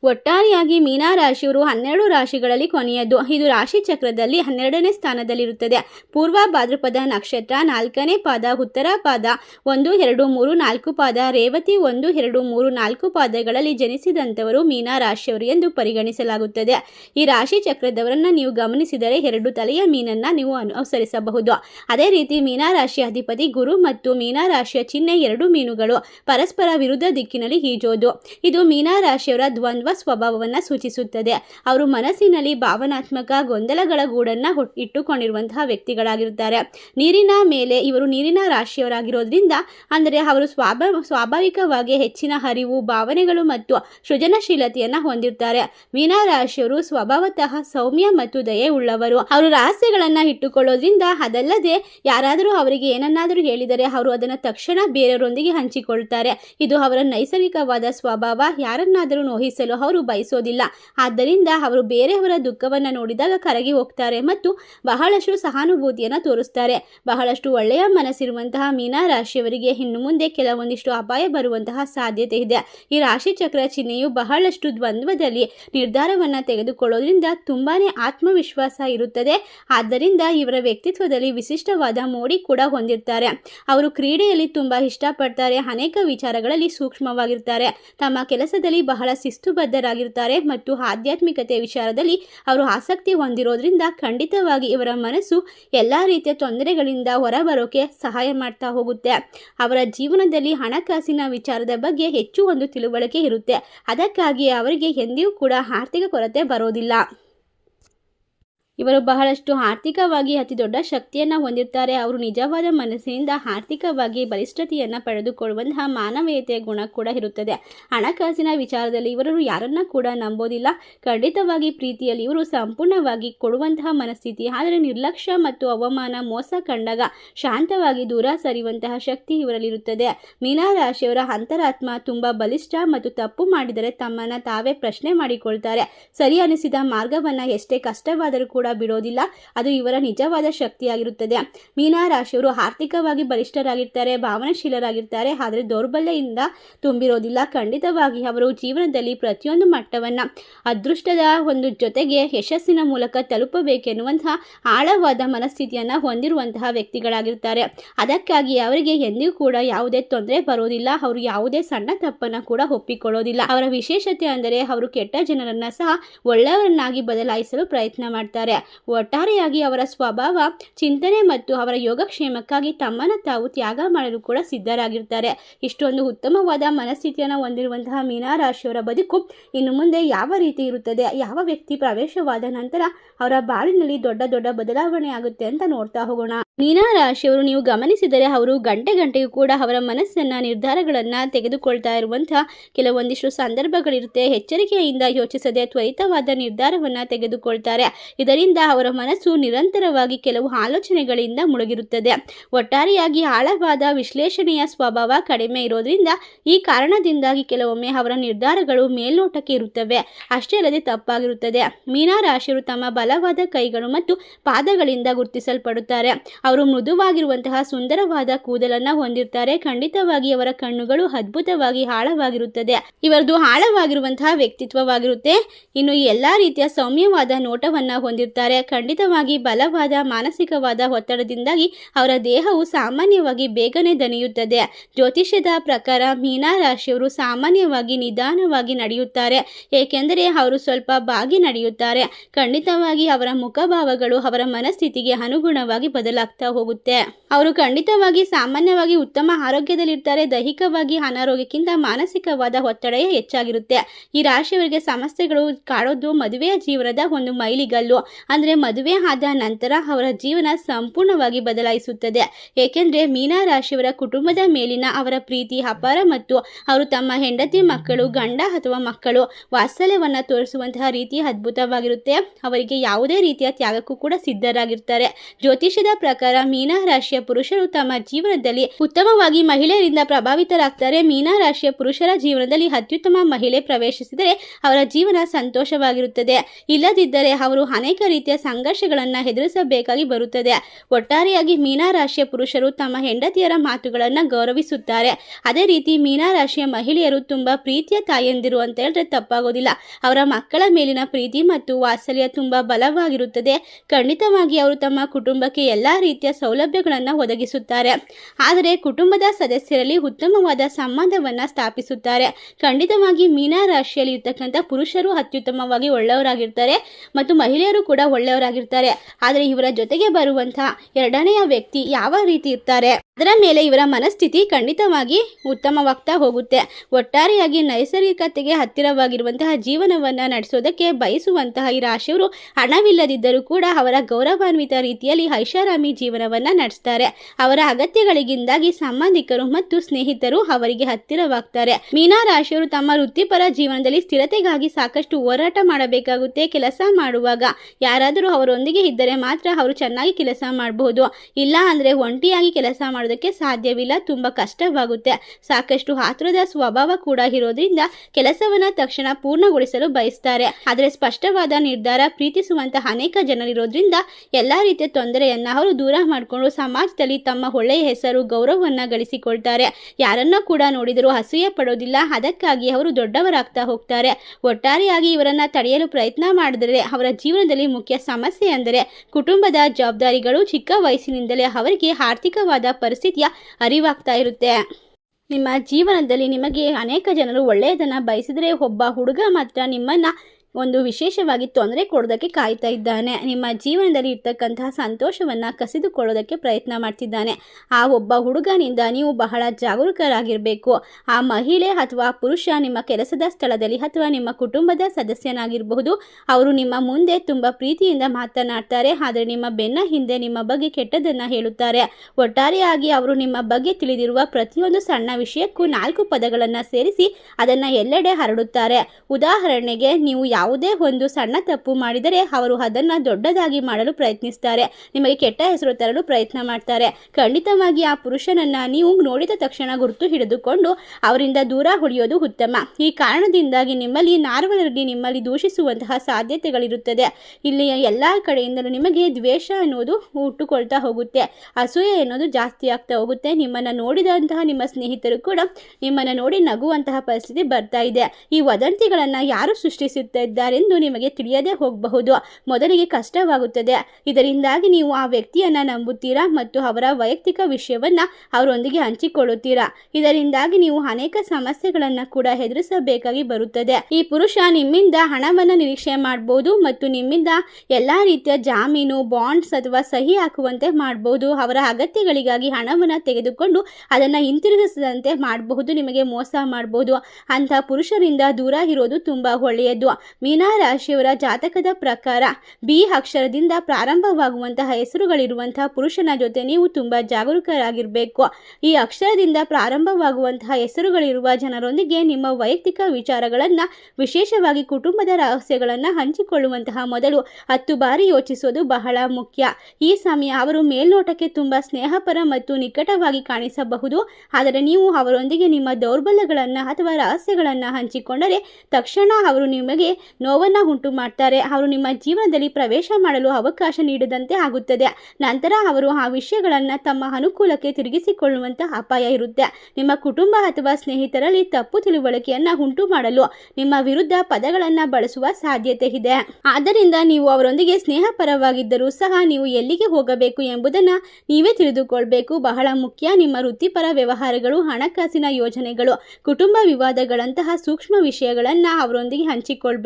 A: ಒಟ್ಟಾರೆಯಾಗಿ ಮೀನಾ ರಾಶಿಯವರು ಹನ್ನೆರಡು ರಾಶಿಗಳಲ್ಲಿ ಕೊನೆಯದು. ಇದು ರಾಶಿ ಚಕ್ರದಲ್ಲಿ ಹನ್ನೆರಡನೇ ಸ್ಥಾನದಲ್ಲಿರುತ್ತದೆ. ಪೂರ್ವ ಭಾದ್ರಪದ ನಕ್ಷತ್ರ ನಾಲ್ಕನೇ ಪಾದ, ಉತ್ತರ ಪಾದ ಒಂದು, ಎರಡು, ಮೂರು, ನಾಲ್ಕು ಪಾದ, ರೇವತಿ ಒಂದು, ಎರಡು, ಮೂರು, ನಾಲ್ಕು ಪಾದಗಳಲ್ಲಿ ಜನಿಸಿದಂಥವರು ಮೀನಾ ರಾಶಿಯವರು ಎಂದು ಪರಿಗಣಿಸಲಾಗುತ್ತದೆ. ಈ ರಾಶಿ ಚಕ್ರದವರನ್ನು ನೀವು ಗಮನಿಸಿದರೆ ಎರಡು ತಲೆಯ ಮೀನನ್ನು ನೀವು ಅನುಸರಿಸಬಹುದು. ಅದೇ ರೀತಿ ಮೀನಾ ರಾಶಿಯ ಅಧಿಪತಿ ಗುರು ಮತ್ತು ಮೀನಾ ರಾಶಿಯ ಚಿಹ್ನೆ ಎರಡು ಮೀನುಗಳು ಪರಸ್ಪರ ವಿರುದ್ಧ ದಿಕ್ಕಿನಲ್ಲಿ ಈಜೋದು. ಇದು ಮೀನಾ ರಾಶಿಯವರ ದ್ವಂದ್ವ ಸ್ವಭಾವವನ್ನು ಸೂಚಿಸುತ್ತದೆ. ಅವರು ಮನಸ್ಸಿನಲ್ಲಿ ಭಾವನಾತ್ಮಕ ಗೊಂದಲಗಳ ಗೂಡನ್ನು ಇಟ್ಟುಕೊಂಡಿರುವಂತಹ ವ್ಯಕ್ತಿಗಳಾಗಿರುತ್ತಾರೆ. ನೀರಿನ ಮೇಲೆ ಇವರು ನೀರಿನ ರಾಶಿಯವರಾಗಿರೋದ್ರಿಂದ, ಅಂದರೆ ಅವರು ಸ್ವಾಭಾ, ಸ್ವಾಭಾವಿಕವಾಗಿ ಹೆಚ್ಚಿನ ಹರಿವು, ಭಾವನೆಗಳು ಮತ್ತು ಸೃಜನಶೀಲತೆಯನ್ನು ಹೊಂದಿರ್ತಾರೆ ಮೀನಾ ರಾಶಿಯವರು ಸ್ವಭಾವತಃ ಸೌಮ್ಯ ಮತ್ತು ದಯೆ ಉಳ್ಳವರು. ಅವರು ರಹಸ್ಯಗಳನ್ನು ಇಟ್ಟುಕೊಳ್ಳೋದ್ರಿಂದ ಅದಲ್ಲದೆ ಯಾರಾದರೂ ಅವರಿಗೆ ಏನನ್ನಾದರೂ ಹೇಳಿದರೆ ಅವರು ಅದನ್ನು ತಕ್ಷಣ ಬೇರೆಯವರೊಂದಿಗೆ ಹಂಚಿಕೊಳ್ತಾರೆ. ಇದು ಅವರ ನೈಸರ್ಗಿಕವಾದ ಸ್ವಭಾವ, ಯಾರನ್ನಾದರೂ ನೋಯಿಸಲು ಅವರು ಬಯಸೋದಿಲ್ಲ. ಆದ್ದರಿಂದ ಅವರು ಬೇರೆಯವರ ದುಃಖವನ್ನು ನೋಡಿದಾಗ ಕರಗಿ ಹೋಗ್ತಾರೆ ಮತ್ತು ಬಹಳಷ್ಟು ಸಹಾನುಭೂತಿಯನ್ನು ತೋರಿಸ್ತಾರೆ. ಬಹಳಷ್ಟು ಒಳ್ಳೆಯ ಮನಸ್ಸಿರುವಂತಹ ಮೀನಾ ರಾಶಿಯವರಿಗೆ ಇನ್ನು ಮುಂದೆ ಕೆಲವೊಂದಿಷ್ಟು ಅಪಾಯ ಬರುವಂತಹ ಸಾಧ್ಯತೆ ಇದೆ. ಈ ರಾಶಿ ಚಕ್ರ ಚಿಹ್ನೆಯು ಬಹಳಷ್ಟು ದ್ವಂದ್ವದಲ್ಲಿ ನಿರ್ಧಾರವನ್ನು ತೆಗೆದುಕೊಳ್ಳೋದ್ರಿಂದ ತುಂಬಾನೇ ಆತ್ಮವಿಶ್ವಾಸ ಇರುತ್ತದೆ. ಆದ್ದರಿಂದ ಇವರ ವ್ಯಕ್ತಿತ್ವದಲ್ಲಿ ವಿಶಿಷ್ಟವಾದ ಮೋಡಿ ಕೂಡ ಹೊಂದಿರ್ತಾರೆ. ಅವರು ಕ್ರೀಡೆಯಲ್ಲಿ ತುಂಬಾ ಇಷ್ಟಪಡ್ತಾರೆ. ಅನೇಕ ವಿಚಾರಗಳಲ್ಲಿ ಸೂಕ್ಷ್ಮವಾಗಿರ್ತಾರೆ. ತಮ್ಮ ಕೆಲಸದಲ್ಲಿ ಬಹಳ ಶಿಸ್ತುಬದ್ಧರಾಗಿರ್ತಾರೆ ಮತ್ತು ಆಧ್ಯಾತ್ಮಿಕತೆ ವಿಚಾರದಲ್ಲಿ ಅವರು ಆಸಕ್ತಿ ಹೊಂದಿರೋದ್ರಿಂದ ಖಂಡಿತವಾಗಿ ಇವರ ಮನಸ್ಸು ಎಲ್ಲ ರೀತಿಯ ತೊಂದರೆಗಳಿಂದ ಹೊರಬರೋಕೆ ಸಹಾಯ ಮಾಡ್ತಾ ಹೋಗುತ್ತೆ. ಅವರ ಜೀವನದಲ್ಲಿ ಹಣಕಾಸಿನ ವಿಚಾರದ ಬಗ್ಗೆ ಹೆಚ್ಚು ಒಂದು ತಿಳುವಳಿಕೆ ಇರುತ್ತೆ. ಅದಕ್ಕಾಗಿ ಅವರಿಗೆ ಎಂದಿಗೂ ಕೂಡ ಆರ್ಥಿಕ ಕೊರತೆ ಬರೋದಿಲ್ಲ. ಇವರು ಬಹಳಷ್ಟು ಆರ್ಥಿಕವಾಗಿ ಅತಿ ದೊಡ್ಡ ಶಕ್ತಿಯನ್ನು ಹೊಂದಿರ್ತಾರೆ. ಅವರು ನಿಜವಾದ ಮನಸ್ಸಿನಿಂದ ಆರ್ಥಿಕವಾಗಿ ಬಲಿಷ್ಠತೆಯನ್ನು ಪಡೆದುಕೊಳ್ಳುವಂತಹ ಮಾನವೀಯತೆಯ ಗುಣ ಕೂಡ ಇರುತ್ತದೆ. ಹಣಕಾಸಿನ ವಿಚಾರದಲ್ಲಿ ಇವರು ಯಾರನ್ನ ಕೂಡ ನಂಬೋದಿಲ್ಲ. ಖಂಡಿತವಾಗಿ ಪ್ರೀತಿಯಲ್ಲಿ ಇವರು ಸಂಪೂರ್ಣವಾಗಿ ಕೊಡುವಂತಹ ಮನಸ್ಥಿತಿ, ಆದರೆ ನಿರ್ಲಕ್ಷ್ಯ ಮತ್ತು ಅವಮಾನ, ಮೋಸ ಕಂಡಾಗ ಶಾಂತವಾಗಿ ದೂರ ಸರಿಯುವಂತಹ ಶಕ್ತಿ ಇವರಲ್ಲಿರುತ್ತದೆ ಮೀನಾರಾಶಿಯವರ ಅಂತರಾತ್ಮ ತುಂಬ ಬಲಿಷ್ಠ ಮತ್ತು ತಪ್ಪು ಮಾಡಿದರೆ ತಮ್ಮನ್ನ ತಾವೇ ಪ್ರಶ್ನೆ ಮಾಡಿಕೊಳ್ತಾರೆ. ಸರಿ ಅನಿಸಿದ ಮಾರ್ಗವನ್ನು ಎಷ್ಟೇ ಕಷ್ಟವಾದರೂ ಕೂಡ ಬಿಡೋದಿಲ್ಲ. ಅದು ಇವರ ನಿಜವಾದ ಶಕ್ತಿಯಾಗಿರುತ್ತದೆ. ಮೀನಾ ರಾಶಿಯವರು ಆರ್ಥಿಕವಾಗಿ ಬಲಿಷ್ಠರಾಗಿರ್ತಾರೆ, ಭಾವನಾಶೀಲರಾಗಿರ್ತಾರೆ, ಆದರೆ ದೌರ್ಬಲ್ಯದಿಂದ ತುಂಬಿರೋದಿಲ್ಲ. ಖಂಡಿತವಾಗಿ ಅವರು ಜೀವನದಲ್ಲಿ ಪ್ರತಿಯೊಂದು ಮಟ್ಟವನ್ನು, ಅದೃಷ್ಟದ ಒಂದು ಜೊತೆಗೆ ಯಶಸ್ಸಿನ ಮೂಲಕ ತಲುಪಬೇಕೆನ್ನುವಂತಹ ಆಳವಾದ ಮನಸ್ಥಿತಿಯನ್ನು ಹೊಂದಿರುವಂತಹ ವ್ಯಕ್ತಿಗಳಾಗಿರ್ತಾರೆ. ಅದಕ್ಕಾಗಿ ಅವರಿಗೆ ಎಂದಿಗೂ ಕೂಡ ಯಾವುದೇ ತೊಂದರೆ ಬರೋದಿಲ್ಲ. ಅವರು ಯಾವುದೇ ಸಣ್ಣ ತಪ್ಪನ್ನು ಕೂಡ ಒಪ್ಪಿಕೊಳ್ಳೋದಿಲ್ಲ. ಅವರ ವಿಶೇಷತೆ ಅಂದರೆ ಅವರು ಕೆಟ್ಟ ಜನರನ್ನ ಸಹ ಒಳ್ಳೆಯವರನ್ನಾಗಿ ಬದಲಾಯಿಸಲು ಪ್ರಯತ್ನ ಮಾಡ್ತಾರೆ. ಒಟ್ಟಾರೆಯಾಗಿ ಅವರ ಸ್ವಭಾವ, ಚಿಂತನೆ ಮತ್ತು ಅವರ ಯೋಗಕ್ಷೇಮಕ್ಕಾಗಿ ತಮ್ಮನ್ನ ತಾವು ತ್ಯಾಗ ಮಾಡಲು ಕೂಡ ಸಿದ್ಧರಾಗಿರ್ತಾರೆ. ಇಷ್ಟೊಂದು ಉತ್ತಮವಾದ ಮನಸ್ಥಿತಿಯನ್ನು ಹೊಂದಿರುವಂತಹ ಮೀನಾರಾಶಿಯವರ ಬದುಕು ಇನ್ನು ಮುಂದೆ ಯಾವ ರೀತಿ ಇರುತ್ತದೆ, ಯಾವ ವ್ಯಕ್ತಿ ಪ್ರವೇಶವಾದ ನಂತರ ಅವರ ಬಾಳಿನಲ್ಲಿ ದೊಡ್ಡ ದೊಡ್ಡ ಬದಲಾವಣೆ ಆಗುತ್ತೆ ಅಂತ ನೋಡ್ತಾ ಹೋಗೋಣ. ಮೀನಾರಾಶಿಯವರು ನೀವು ಗಮನಿಸಿದರೆ ಅವರು ಗಂಟೆ ಗಂಟೆಗೂ ಕೂಡ ಅವರ ಮನಸ್ಸನ್ನ, ನಿರ್ಧಾರಗಳನ್ನ ತೆಗೆದುಕೊಳ್ತಾ ಇರುವಂತಹ ಕೆಲವೊಂದಿಷ್ಟು ಸಂದರ್ಭಗಳಿರುತ್ತೆ. ಎಚ್ಚರಿಕೆಯಿಂದ ಯೋಚಿಸದೆ ತ್ವರಿತವಾದ ನಿರ್ಧಾರವನ್ನ ತೆಗೆದುಕೊಳ್ತಾರೆ. ಇದರಿಂದ ಅವರ ಮನಸ್ಸು ನಿರಂತರವಾಗಿ ಕೆಲವು ಆಲೋಚನೆಗಳಿಂದ ಮುಳುಗಿರುತ್ತದೆ. ಒಟ್ಟಾರೆಯಾಗಿ ಆಳವಾದ ವಿಶ್ಲೇಷಣೆಯ ಸ್ವಭಾವ ಕಡಿಮೆ ಇರೋದ್ರಿಂದ ಈ ಕಾರಣದಿಂದಾಗಿ ಕೆಲವೊಮ್ಮೆ ಅವರ ನಿರ್ಧಾರಗಳು ಮೇಲ್ನೋಟಕ್ಕೆ ಇರುತ್ತವೆ. ಅಷ್ಟೇ ಅಲ್ಲದೆ ತಪ್ಪಾಗಿರುತ್ತದೆ. ಮೀನಾ ರಾಶಿಯರು ತಮ್ಮ ಬಲವಾದ ಕೈಗಳು ಮತ್ತು ಪಾದಗಳಿಂದ ಗುರುತಿಸಲ್ಪಡುತ್ತಾರೆ. ಅವರು ಮೃದುವಾಗಿರುವಂತಹ ಸುಂದರವಾದ ಕೂದಲನ್ನ ಹೊಂದಿರ್ತಾರೆ ಖಂಡಿತವಾಗಿ ಅವರ ಕಣ್ಣುಗಳು ಅದ್ಭುತವಾಗಿ ಆಳವಾಗಿರುತ್ತದೆ. ಇವರದು ಆಳವಾಗಿರುವಂತಹ ವ್ಯಕ್ತಿತ್ವವಾಗಿರುತ್ತೆ. ಇನ್ನು ಎಲ್ಲಾ ರೀತಿಯ ಸೌಮ್ಯವಾದ ನೋಟವನ್ನ ಹೊಂದಿರ್ತಾರೆ ಖಂಡಿತವಾಗಿ ಬಲವಾದ ಮಾನಸಿಕವಾದ ಒತ್ತಡದಿಂದಾಗಿ ಅವರ ದೇಹವು ಸಾಮಾನ್ಯವಾಗಿ ಬೇಗನೆ ದಣಿಯುತ್ತದೆ. ಜ್ಯೋತಿಷ್ಯದ ಪ್ರಕಾರ ಮೀನಾ ರಾಶಿಯವರು ಸಾಮಾನ್ಯವಾಗಿ ನಿಧಾನವಾಗಿ ನಡೆಯುತ್ತಾರೆ. ಏಕೆಂದರೆ ಅವರು ಸ್ವಲ್ಪ ಬಾಗಿ ನಡೆಯುತ್ತಾರೆ. ಖಂಡಿತವಾಗಿ ಅವರ ಮುಖಭಾವಗಳು ಅವರ ಮನಸ್ಥಿತಿಗೆ ಅನುಗುಣವಾಗಿ ಬದಲಾಗ್ತಾ ಹೋಗುತ್ತೆ. ಅವರು ಖಂಡಿತವಾಗಿ ಸಾಮಾನ್ಯವಾಗಿ ಉತ್ತಮ ಆರೋಗ್ಯದಲ್ಲಿರ್ತಾರೆ. ದೈಹಿಕವಾಗಿ ಅನಾರೋಗ್ಯಕ್ಕಿಂತ ಮಾನಸಿಕವಾದ ಒತ್ತಡವೇ ಹೆಚ್ಚಾಗಿರುತ್ತೆ. ಈ ರಾಶಿಯವರಿಗೆ ಸಮಸ್ಯೆಗಳು ಕಾಡೋದು ಮದುವೆಯ ಜೀವನದ ಒಂದು ಮೈಲಿಗಲ್ಲು. ಅಂದರೆ ಮದುವೆ ಆದ ನಂತರ ಅವರ ಜೀವನ ಸಂಪೂರ್ಣವಾಗಿ ಬದಲಾಯಿಸುತ್ತದೆ. ಏಕೆಂದರೆ ಮೀನಾ ರಾಶಿಯವರ ಕುಟುಂಬದ ಮೇಲಿನ ಅವರ ಪ್ರೀತಿ, ಅಪಾರ ಮತ್ತು ಅವರು ತಮ್ಮ ಹೆಂಡತಿ ಮಕ್ಕಳು, ಗಂಡ ಅಥವಾ ಮಕ್ಕಳು ವಾತ್ಸಲ್ಯವನ್ನು ತೋರಿಸುವಂತಹ ರೀತಿ ಅದ್ಭುತವಾಗಿರುತ್ತೆ. ಅವರಿಗೆ ಯಾವುದೇ ರೀತಿಯ ತ್ಯಾಗಕ್ಕೂ ಕೂಡ ಸಿದ್ಧರಾಗಿರ್ತಾರೆ. ಜ್ಯೋತಿಷ್ಯದ ಪ್ರಕಾರ ಮೀನಾ ರಾಶಿಯ ಪುರುಷರು ತಮ್ಮ ಜೀವನದಲ್ಲಿ ಉತ್ತಮವಾಗಿ ಮಹಿಳೆಯರಿಂದ ಪ್ರಭಾವಿತರಾಗ್ತಾರೆ. ಮೀನಾ ರಾಶಿಯ ಪುರುಷರ ಜೀವನದಲ್ಲಿ ಅತ್ಯುತ್ತಮ ಮಹಿಳೆ ಪ್ರವೇಶಿಸಿದರೆ ಅವರ ಜೀವನ ಸಂತೋಷವಾಗಿರುತ್ತದೆ. ಇಲ್ಲದಿದ್ದರೆ ಅವರು ಅನೇಕ ರೀತಿಯ ಸಂಘರ್ಷಗಳನ್ನು ಎದುರಿಸಬೇಕಾಗಿ ಬರುತ್ತದೆ. ಒಟ್ಟಾರೆಯಾಗಿ ಮೀನಾ ರಾಶಿಯ ಪುರುಷರು ತಮ್ಮ ಹೆಂಡತಿಯರ ಮಾತುಗಳನ್ನು ಗೌರವಿಸುತ್ತಾರೆ. ಅದೇ ರೀತಿ ಮೀನಾ ರಾಶಿಯ ಮಹಿಳೆಯರು ತುಂಬ ಪ್ರೀತಿಯ ತಾಯಂದಿರು ಅಂತ ಹೇಳಿದ್ರೆ ತಪ್ಪಾಗೋದಿಲ್ಲ. ಅವರ ಮಕ್ಕಳ ಮೇಲಿನ ಪ್ರೀತಿ ಮತ್ತು ವಾತ್ಸಲ್ಯ ತುಂಬ ಬಲವಾಗಿರುತ್ತದೆ. ಖಂಡಿತವಾಗಿ ಅವರು ತಮ್ಮ ಕುಟುಂಬಕ್ಕೆ ಎಲ್ಲ ರೀತಿಯ ಸೌಲಭ್ಯಗಳನ್ನು ಒದಗಿಸುತ್ತಾರೆ. ಆದರೆ ಕುಟುಂಬದ ಸದಸ್ಯರಲ್ಲಿ ಉತ್ತಮವಾದ ಸಂಬಂಧವನ್ನು ಸ್ಥಾಪಿಸುತ್ತಾರೆ. ಖಂಡಿತವಾಗಿ ಮೀನಾ ರಾಶಿಯಲ್ಲಿ ಇರ್ತಕ್ಕಂಥ ಪುರುಷರು ಅತ್ಯುತ್ತಮವಾಗಿ ಒಳ್ಳೆಯವರಾಗಿರ್ತಾರೆ ಮತ್ತು ಮಹಿಳೆಯರು ಒಳ್ಳೆಯವರಾಗಿರ್ತಾರೆ. ಆದರೆ ಇವರ ಜೊತೆಗೆ ಬರುವಂತಹ ಎರಡನೆಯ ವ್ಯಕ್ತಿ ಯಾವ ರೀತಿ ಇರ್ತಾರೆ? ಅದರ ಮೇಲೆ ಇವರ ಮನಸ್ಥಿತಿ ಖಂಡಿತವಾಗಿ ಉತ್ತಮವಾಗ್ತಾ ಹೋಗುತ್ತೆ. ಒಟ್ಟಾರೆಯಾಗಿ ನೈಸರ್ಗಿಕತೆಗೆ ಹತ್ತಿರವಾಗಿರುವಂತಹ ಜೀವನವನ್ನು ನಡೆಸೋದಕ್ಕೆ ಬಯಸುವಂತಹ ಈ ರಾಶಿಯವರು ಹಣವಿಲ್ಲದಿದ್ದರೂ ಕೂಡ ಅವರ ಗೌರವಾನ್ವಿತ ರೀತಿಯಲ್ಲಿ ಐಷಾರಾಮಿ ಜೀವನವನ್ನು ನಡೆಸ್ತಾರೆ. ಅವರ ಅಗತ್ಯಗಳಿಗಿಂದಾಗಿ ಸಂಬಂಧಿಕರು ಮತ್ತು ಸ್ನೇಹಿತರು ಅವರಿಗೆ ಹತ್ತಿರವಾಗ್ತಾರೆ. ಮೀನಾ ರಾಶಿಯವರು ತಮ್ಮ ವೃತ್ತಿಪರ ಜೀವನದಲ್ಲಿ ಸ್ಥಿರತೆಗಾಗಿ ಸಾಕಷ್ಟು ಹೋರಾಟ ಮಾಡಬೇಕಾಗುತ್ತೆ, ಕೆಲಸ ಮಾಡುವಾಗ. ಯಾರಾದರೂ ಅವರೊಂದಿಗೆ ಇದ್ದರೆ ಮಾತ್ರ ಅವರು ಚೆನ್ನಾಗಿ ಕೆಲಸ ಮಾಡಬಹುದು. ಇಲ್ಲ ಅಂದರೆ ಒಂಟಿಯಾಗಿ ಕೆಲಸ ಮಾಡೋದಕ್ಕೆ ಸಾಧ್ಯವಿಲ್ಲ. ತುಂಬ ಕಷ್ಟವಾಗುತ್ತೆ. ಸಾಕಷ್ಟು ಹಾತ್ರದ ಸ್ವಭಾವ ಕೂಡ ಇರೋದ್ರಿಂದ ಕೆಲಸವನ್ನ ತಕ್ಷಣ ಪೂರ್ಣಗೊಳಿಸಲು ಬಯಸ್ತಾರೆ. ಆದರೆ ಸ್ಪಷ್ಟವಾದ ನಿರ್ಧಾರ ಪ್ರೀತಿಸುವಂತಹ ಅನೇಕ ಜನರಿರೋದ್ರಿಂದ ಎಲ್ಲ ರೀತಿಯ ತೊಂದರೆಯನ್ನ ಅವರು ದೂರ ಮಾಡಿಕೊಂಡು ಸಮಾಜದಲ್ಲಿ ತಮ್ಮ ಒಳ್ಳೆಯ ಹೆಸರು, ಗೌರವವನ್ನ ಗಳಿಸಿಕೊಳ್ತಾರೆ. ಯಾರನ್ನ ಕೂಡ ನೋಡಿದರೂ ಅಸೂಯೆ ಪಡೋದಿಲ್ಲ. ಅದಕ್ಕಾಗಿ ಅವರು ದೊಡ್ಡವರಾಗ್ತಾ ಹೋಗ್ತಾರೆ. ಒಟ್ಟಾರೆಯಾಗಿ ಇವರನ್ನ ತಡೆಯಲು ಪ್ರಯತ್ನ ಮಾಡಿದರೆ ಅವರ ಜೀವನದಲ್ಲಿ ಮುಖ್ಯ ಸಮಸ್ಯೆ ಅಂದರೆ ಕುಟುಂಬದ ಜವಾಬ್ದಾರಿಗಳು ಚಿಕ್ಕ ವಯಸ್ಸಿನಿಂದಲೇ ಅವರಿಗೆ ಆರ್ಥಿಕವಾದ ಪರಿಸ್ಥಿತಿಯ ಅರಿವಾಗ್ತಾ ಇರುತ್ತೆ. ನಿಮ್ಮ ಜೀವನದಲ್ಲಿ ನಿಮಗೆ ಅನೇಕ ಜನರು ಒಳ್ಳೆಯದನ್ನು ಬಯಸಿದರೆ ಒಬ್ಬ ಹುಡುಗ ಮಾತ್ರ ನಿಮ್ಮನ್ನು ಒಂದು ವಿಶೇಷವಾಗಿ ತೊಂದರೆ ಕೊಡೋದಕ್ಕೆ ಕಾಯ್ತಾ ಇದ್ದಾನೆ. ನಿಮ್ಮ ಜೀವನದಲ್ಲಿ ಇರ್ತಕ್ಕಂತಹ ಸಂತೋಷವನ್ನು ಕಸಿದುಕೊಳ್ಳೋದಕ್ಕೆ ಪ್ರಯತ್ನ ಮಾಡ್ತಿದ್ದಾನೆ. ಆ ಒಬ್ಬ ಹುಡುಗನಿಂದ ನೀವು ಬಹಳ ಜಾಗರೂಕರಾಗಿರಬೇಕು. ಆ ಮಹಿಳೆ ಅಥವಾ ಪುರುಷ ನಿಮ್ಮ ಕೆಲಸದ ಸ್ಥಳದಲ್ಲಿ ಅಥವಾ ನಿಮ್ಮ ಕುಟುಂಬದ ಸದಸ್ಯನಾಗಿರಬಹುದು. ಅವರು ನಿಮ್ಮ ಮುಂದೆ ತುಂಬ ಪ್ರೀತಿಯಿಂದ ಮಾತನಾಡ್ತಾರೆ. ಆದರೆ ನಿಮ್ಮ ಬೆನ್ನ ಹಿಂದೆ ನಿಮ್ಮ ಬಗ್ಗೆ ಕೆಟ್ಟದನ್ನು ಹೇಳುತ್ತಾರೆ. ಒಟ್ಟಾರೆಯಾಗಿ ಅವರು ನಿಮ್ಮ ಬಗ್ಗೆ ತಿಳಿದಿರುವ ಪ್ರತಿಯೊಂದು ಸಣ್ಣ ವಿಷಯಕ್ಕೂ ನಾಲ್ಕು ಪದಗಳನ್ನು ಸೇರಿಸಿ ಅದನ್ನು ಎಲ್ಲೆಡೆ ಹರಡುತ್ತಾರೆ. ಉದಾಹರಣೆಗೆ, ನೀವು ಯಾವುದೇ ಒಂದು ಸಣ್ಣ ತಪ್ಪು ಮಾಡಿದರೆ ಅವರು ಅದನ್ನು ದೊಡ್ಡದಾಗಿ ಮಾಡಲು ಪ್ರಯತ್ನಿಸ್ತಾರೆ. ನಿಮಗೆ ಕೆಟ್ಟ ಹೆಸರು ತರಲು ಪ್ರಯತ್ನ ಮಾಡ್ತಾರೆ. ಖಂಡಿತವಾಗಿ ಆ ಪುರುಷನನ್ನು ನೀವು ನೋಡಿದ ತಕ್ಷಣ ಗುರುತು ಹಿಡಿದುಕೊಂಡು ಅವರಿಂದ ದೂರ ಉಳಿಯೋದು ಉತ್ತಮ. ಈ ಕಾರಣದಿಂದಾಗಿ ನಿಮ್ಮಲ್ಲಿ ನಾರ್ವಲರಲ್ಲಿ ನಿಮ್ಮಲ್ಲಿ ದೂಷಿಸುವಂತಹ ಸಾಧ್ಯತೆಗಳಿರುತ್ತದೆ. ಇಲ್ಲಿ ಎಲ್ಲ ಕಡೆಯಿಂದಲೂ ನಿಮಗೆ ದ್ವೇಷ ಅನ್ನೋದು ಹುಟ್ಟುಕೊಳ್ತಾ ಹೋಗುತ್ತೆ. ಅಸೂಯೆ ಅನ್ನೋದು ಜಾಸ್ತಿ ಆಗ್ತಾ ಹೋಗುತ್ತೆ. ನಿಮ್ಮನ್ನು ನೋಡಿದಂತಹ ನಿಮ್ಮ ಸ್ನೇಹಿತರು ಕೂಡ ನಿಮ್ಮನ್ನು ನೋಡಿ ನಗುವಂತಹ ಪರಿಸ್ಥಿತಿ ಬರ್ತಾ ಇದೆ. ಈ ವದಂತಿಗಳನ್ನು ಯಾರು ಸೃಷ್ಟಿಸುತ್ತಿದ್ದಾರೆಂದು ನಿಮಗೆ ತಿಳಿಯದೇ ಹೋಗಬಹುದು. ಮೊದಲಿಗೆ ಕಷ್ಟವಾಗುತ್ತದೆ. ಇದರಿಂದಾಗಿ ನೀವು ಆ ವ್ಯಕ್ತಿಯನ್ನು ನಂಬುತ್ತೀರಾ ಮತ್ತು ಅವರ ವೈಯಕ್ತಿಕ ವಿಷಯವನ್ನು ಅವರೊಂದಿಗೆ ಹಂಚಿಕೊಳ್ಳುತ್ತೀರಾ? ಇದರಿಂದಾಗಿ ನೀವು ಅನೇಕ ಸಮಸ್ಯೆಗಳನ್ನು ಕೂಡ ಎದುರಿಸಬೇಕಾಗಿ ಬರುತ್ತದೆ. ಈ ಪುರುಷ ನಿಮ್ಮಿಂದ ಹಣವನ್ನು ನಿರೀಕ್ಷೆ ಮಾಡಬಹುದು ಮತ್ತು ನಿಮ್ಮಿಂದ ಎಲ್ಲ ರೀತಿಯ ಜಾಮೀನು, ಬಾಂಡ್ಸ್ ಅಥವಾ ಸಹಿ ಹಾಕುವಂತೆ ಮಾಡಬಹುದು ಅವರ ಅಗತ್ಯಗಳಿಗಾಗಿ ಹಣವನ್ನು ತೆಗೆದುಕೊಂಡು ಅದನ್ನು ಹಿಂತಿರುಗಿಸದಂತೆ ಮಾಡಬಹುದು. ನಿಮಗೆ ಮೋಸ ಮಾಡಬಹುದು ಅಂತ ಪುರುಷರಿಂದ ದೂರ ಇರೋದು ತುಂಬಾ ಒಳ್ಳೆಯದು. ಮೀನಾ ರಾಶಿಯವರ ಜಾತಕದ ಪ್ರಕಾರ ಬಿ ಅಕ್ಷರದಿಂದ ಪ್ರಾರಂಭವಾಗುವಂತಹ ಹೆಸರುಗಳಿರುವಂತಹ ಪುರುಷನ ಜೊತೆ ನೀವು ತುಂಬ ಜಾಗರೂಕರಾಗಿರಬೇಕು. ಈ ಅಕ್ಷರದಿಂದ ಪ್ರಾರಂಭವಾಗುವಂತಹ ಹೆಸರುಗಳಿರುವ ಜನರೊಂದಿಗೆ ನಿಮ್ಮ ವೈಯಕ್ತಿಕ ವಿಚಾರಗಳನ್ನು, ವಿಶೇಷವಾಗಿ ಕುಟುಂಬದ ರಹಸ್ಯಗಳನ್ನು ಹಂಚಿಕೊಳ್ಳುವಂತಹ ಮೊದಲು ಹತ್ತು ಬಾರಿ ಯೋಚಿಸೋದು ಬಹಳ ಮುಖ್ಯ. ಈ ಸಮಯ ಅವರು ಮೇಲ್ನೋಟಕ್ಕೆ ತುಂಬ ಸ್ನೇಹಪರ ಮತ್ತು ನಿಕಟವಾಗಿ ಕಾಣಿಸಬಹುದು. ಆದರೆ ನೀವು ಅವರೊಂದಿಗೆ ನಿಮ್ಮ ದೌರ್ಬಲ್ಯಗಳನ್ನು ಅಥವಾ ರಹಸ್ಯಗಳನ್ನು ಹಂಚಿಕೊಂಡರೆ ತಕ್ಷಣ ಅವರು ನಿಮಗೆ ನೋವನ್ನು ಉಂಟು ಮಾಡ್ತಾರೆ. ಅವರು ನಿಮ್ಮ ಜೀವನದಲ್ಲಿ ಪ್ರವೇಶ ಮಾಡಲು ಅವಕಾಶ ನೀಡದಂತೆ ಆಗುತ್ತದೆ. ನಂತರ ಅವರು ಆ ವಿಷಯಗಳನ್ನು ತಮ್ಮ ಅನುಕೂಲಕ್ಕೆ ತಿರುಗಿಸಿಕೊಳ್ಳುವಂತಹ ಅಪಾಯ ಇರುತ್ತೆ. ನಿಮ್ಮ ಕುಟುಂಬ ಅಥವಾ ಸ್ನೇಹಿತರಲ್ಲಿ ತಪ್ಪು ತಿಳುವಳಿಕೆಯನ್ನು ಉಂಟು ಮಾಡಲು ನಿಮ್ಮ ವಿರುದ್ಧ ಪದಗಳನ್ನು ಬಳಸುವ ಸಾಧ್ಯತೆ ಇದೆ. ಆದ್ದರಿಂದ ನೀವು ಅವರೊಂದಿಗೆ ಸ್ನೇಹಪರವಾಗಿದ್ದರೂ ಸಹ ನೀವು ಎಲ್ಲಿಗೆ ಹೋಗಬೇಕು ಎಂಬುದನ್ನು ನೀವೇ ತಿಳಿದುಕೊಳ್ಬೇಕು. ಬಹಳ ಮುಖ್ಯ ನಿಮ್ಮ ವೃತ್ತಿಪರ ವ್ಯವಹಾರಗಳು, ಹಣಕಾಸಿನ ಯೋಜನೆಗಳು, ಕುಟುಂಬ ವಿವಾದಗಳಂತಹ ಸೂಕ್ಷ್ಮ ವಿಷಯಗಳನ್ನು ಅವರೊಂದಿಗೆ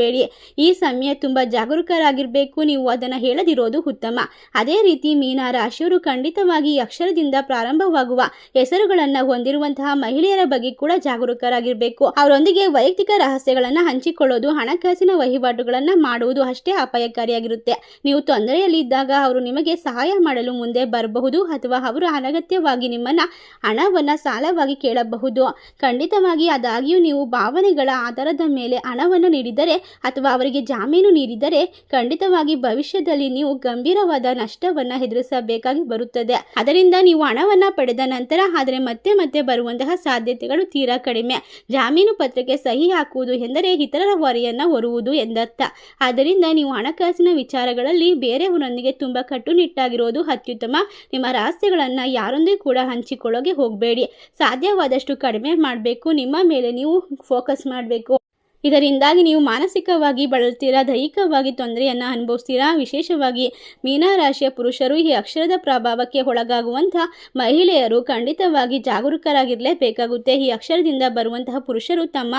A: ಹಂಚಿಕೊಳ್ಬೇಡಿ ಈ ಸಮಯ ತುಂಬ ಜಾಗರೂಕರಾಗಿರಬೇಕು. ನೀವು ಅದನ್ನು ಹೇಳದಿರೋದು ಉತ್ತಮ. ಅದೇ ರೀತಿ ಮೀನ ರಾಶಿಯವರು ಖಂಡಿತವಾಗಿ ಅಕ್ಷರದಿಂದ ಪ್ರಾರಂಭವಾಗುವ ಹೆಸರುಗಳನ್ನು ಹೊಂದಿರುವಂತಹ ಮಹಿಳೆಯರ ಬಗ್ಗೆ ಕೂಡ ಜಾಗರೂಕರಾಗಿರಬೇಕು. ಅವರೊಂದಿಗೆ ವೈಯಕ್ತಿಕ ರಹಸ್ಯಗಳನ್ನು ಹಂಚಿಕೊಳ್ಳೋದು, ಹಣಕಾಸಿನ ವಹಿವಾಟುಗಳನ್ನು ಮಾಡುವುದು ಅಷ್ಟೇ ಅಪಾಯಕಾರಿಯಾಗಿರುತ್ತೆ. ನೀವು ತೊಂದರೆಯಲ್ಲಿ ಇದ್ದಾಗ ಅವರು ನಿಮಗೆ ಸಹಾಯ ಮಾಡಲು ಮುಂದೆ ಬರಬಹುದು ಅಥವಾ ಅವರು ಅನಗತ್ಯವಾಗಿ ನಿಮ್ಮನ್ನು ಹಣವನ್ನು ಸಾಲವಾಗಿ ಕೇಳಬಹುದು. ಖಂಡಿತವಾಗಿ ಅದಾಗಿಯೂ ನೀವು ಭಾವನೆಗಳ ಆಧಾರದ ಮೇಲೆ ಹಣವನ್ನು ನೀಡಿದರೆ ಅಥವಾ ಅವರಿಗೆ ಜಾಮೀನು ನೀಡಿದರೆ ಖಂಡಿತವಾಗಿ ಭವಿಷ್ಯದಲ್ಲಿ ನೀವು ಗಂಭೀರವಾದ ನಷ್ಟವನ್ನು ಎದುರಿಸಬೇಕಾಗಿ ಬರುತ್ತದೆ. ಅದರಿಂದ ನೀವು ಹಣವನ್ನು ಪಡೆದ ನಂತರ ಆದರೆ ಮತ್ತೆ ಮತ್ತೆ ಬರುವಂತಹ ಸಾಧ್ಯತೆಗಳು ತೀರಾ ಕಡಿಮೆ. ಜಾಮೀನು ಪತ್ರಕ್ಕೆ ಸಹಿ ಹಾಕುವುದು ಎಂದರೆ ಇತರರ ಹೊರೆಯನ್ನು ಹೊರುವುದು ಎಂದರ್ಥ. ಆದ್ದರಿಂದ ನೀವು ಹಣಕಾಸಿನ ವಿಚಾರಗಳಲ್ಲಿ ಬೇರೆಯವರೊಂದಿಗೆ ತುಂಬ ಕಟ್ಟುನಿಟ್ಟಾಗಿರೋದು ಅತ್ಯುತ್ತಮ. ನಿಮ್ಮ ರಹಸ್ಯಗಳನ್ನು ಯಾರೊಂದಿಗೂ ಕೂಡ ಹಂಚಿಕೊಳ್ಳೋಕೆ ಹೋಗಬೇಡಿ. ಸಾಧ್ಯವಾದಷ್ಟು ಕಡಿಮೆ ಮಾಡಬೇಕು. ನಿಮ್ಮ ಮೇಲೆ ನೀವು ಫೋಕಸ್ ಮಾಡಬೇಕು. ಇದರಿಂದಾಗಿ ನೀವು ಮಾನಸಿಕವಾಗಿ ಬಳಲ್ತೀರಾ, ದೈಹಿಕವಾಗಿ ತೊಂದರೆಯನ್ನು ಅನುಭವಿಸ್ತೀರಾ? ವಿಶೇಷವಾಗಿ ಮೀನರಾಶಿಯ ಪುರುಷರು ಈ ಅಕ್ಷರದ ಪ್ರಭಾವಕ್ಕೆ ಒಳಗಾಗುವಂಥ ಮಹಿಳೆಯರು ಖಂಡಿತವಾಗಿ ಜಾಗರೂಕರಾಗಿರಲೇಬೇಕಾಗುತ್ತೆ. ಈ ಅಕ್ಷರದಿಂದ ಬರುವಂತಹ ಪುರುಷರು ತಮ್ಮ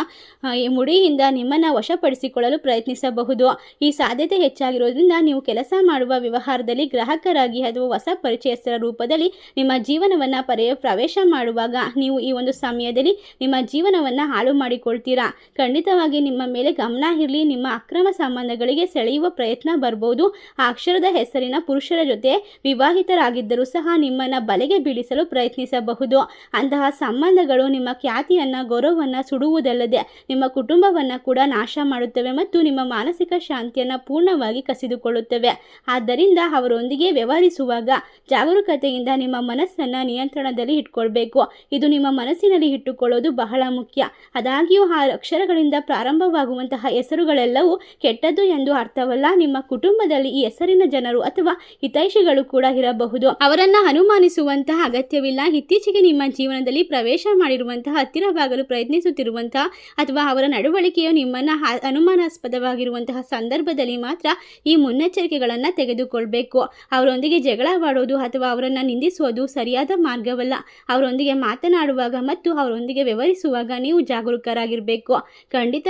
A: ಮುಡಿಯಿಂದ ನಿಮ್ಮನ್ನು ವಶಪಡಿಸಿಕೊಳ್ಳಲು ಪ್ರಯತ್ನಿಸಬಹುದು. ಈ ಸಾಧ್ಯತೆ ಹೆಚ್ಚಾಗಿರೋದ್ರಿಂದ ನೀವು ಕೆಲಸ ಮಾಡುವ ವ್ಯವಹಾರದಲ್ಲಿ ಗ್ರಾಹಕರಾಗಿ ಅಥವಾ ಹೊಸ ಪರಿಚಯಸ್ಥರ ರೂಪದಲ್ಲಿ ನಿಮ್ಮ ಜೀವನವನ್ನು ಪರೆಯ ಪ್ರವೇಶ ಮಾಡುವಾಗ ನೀವು ಈ ಒಂದು ಸಮಯದಲ್ಲಿ ನಿಮ್ಮ ಜೀವನವನ್ನು ಹಾಳು ಮಾಡಿಕೊಳ್ತೀರಾ? ಖಂಡಿತವಾಗಿ ಖಂಡಿತವಾಗಿ ನಿಮ್ಮ ಮೇಲೆ ಗಮನ ಇರಲಿ, ನಿಮ್ಮ ಅಕ್ರಮ ಸಂಬಂಧಗಳಿಗೆ ಸೆಳೆಯುವ ಪ್ರಯತ್ನ ಬರ್ಬೋದು. ಆ ಅಕ್ಷರದ ಹೆಸರಿನ ಪುರುಷರ ಜೊತೆ ವಿವಾಹಿತರಾಗಿದ್ದರೂ ಸಹ ನಿಮ್ಮನ್ನು ಬಲೆಗೆ ಬೀಳಿಸಲು ಪ್ರಯತ್ನಿಸಬಹುದು. ಅಂತಹ ಸಂಬಂಧಗಳು ನಿಮ್ಮ ಖ್ಯಾತಿಯನ್ನು, ಗೌರವವನ್ನು ಸುಡುವುದಲ್ಲದೆ ನಿಮ್ಮ ಕುಟುಂಬವನ್ನು ಕೂಡ ನಾಶ ಮಾಡುತ್ತವೆ ಮತ್ತು ನಿಮ್ಮ ಮಾನಸಿಕ ಶಾಂತಿಯನ್ನು ಪೂರ್ಣವಾಗಿ ಕಸಿದುಕೊಳ್ಳುತ್ತವೆ. ಆದ್ದರಿಂದ ಅವರೊಂದಿಗೆ ವ್ಯವಹರಿಸುವಾಗ ಜಾಗರೂಕತೆಯಿಂದ ನಿಮ್ಮ ಮನಸ್ಸನ್ನು ನಿಯಂತ್ರಣದಲ್ಲಿ ಇಟ್ಕೊಳ್ಬೇಕು. ಇದು ನಿಮ್ಮ ಮನಸ್ಸಿನಲ್ಲಿ ಇಟ್ಟುಕೊಳ್ಳೋದು ಬಹಳ ಮುಖ್ಯ. ಅದಾಗಿಯೂ ಆ ಅಕ್ಷರಗಳಿಂದ ಪ್ರಾರಂಭವಾಗುವಂತಹ ಹೆಸರುಗಳೆಲ್ಲವೂ ಕೆಟ್ಟದ್ದು ಎಂದು ಅರ್ಥವಲ್ಲ. ನಿಮ್ಮ ಕುಟುಂಬದಲ್ಲಿ ಈ ಹೆಸರಿನ ಜನರು ಅಥವಾ ಹಿತೈಷಿಗಳು ಕೂಡ ಇರಬಹುದು. ಅವರನ್ನ ಅನುಮಾನಿಸುವಂತಹ ಅಗತ್ಯವಿಲ್ಲ. ಇತ್ತೀಚೆಗೆ ನಿಮ್ಮ ಜೀವನದಲ್ಲಿ ಪ್ರವೇಶ ಮಾಡಿರುವಂತಹ, ಹತ್ತಿರವಾಗಲು ಪ್ರಯತ್ನಿಸುತ್ತಿರುವಂತಹ ಅಥವಾ ಅವರ ನಡವಳಿಕೆಯು ನಿಮ್ಮನ್ನ ಅನುಮಾನಾಸ್ಪದವಾಗಿರುವಂತಹ ಸಂದರ್ಭದಲ್ಲಿ ಮಾತ್ರ ಈ ಮುನ್ನೆಚ್ಚರಿಕೆಗಳನ್ನು ತೆಗೆದುಕೊಳ್ಬೇಕು. ಅವರೊಂದಿಗೆ ಜಗಳವಾಡೋದು ಅಥವಾ ಅವರನ್ನು ನಿಂದಿಸುವುದು ಸರಿಯಾದ ಮಾರ್ಗವಲ್ಲ. ಅವರೊಂದಿಗೆ ಮಾತನಾಡುವಾಗ ಮತ್ತು ಅವರೊಂದಿಗೆ ವ್ಯವಹರಿಸುವಾಗ ನೀವು ಜಾಗರೂಕರಾಗಿರಬೇಕು.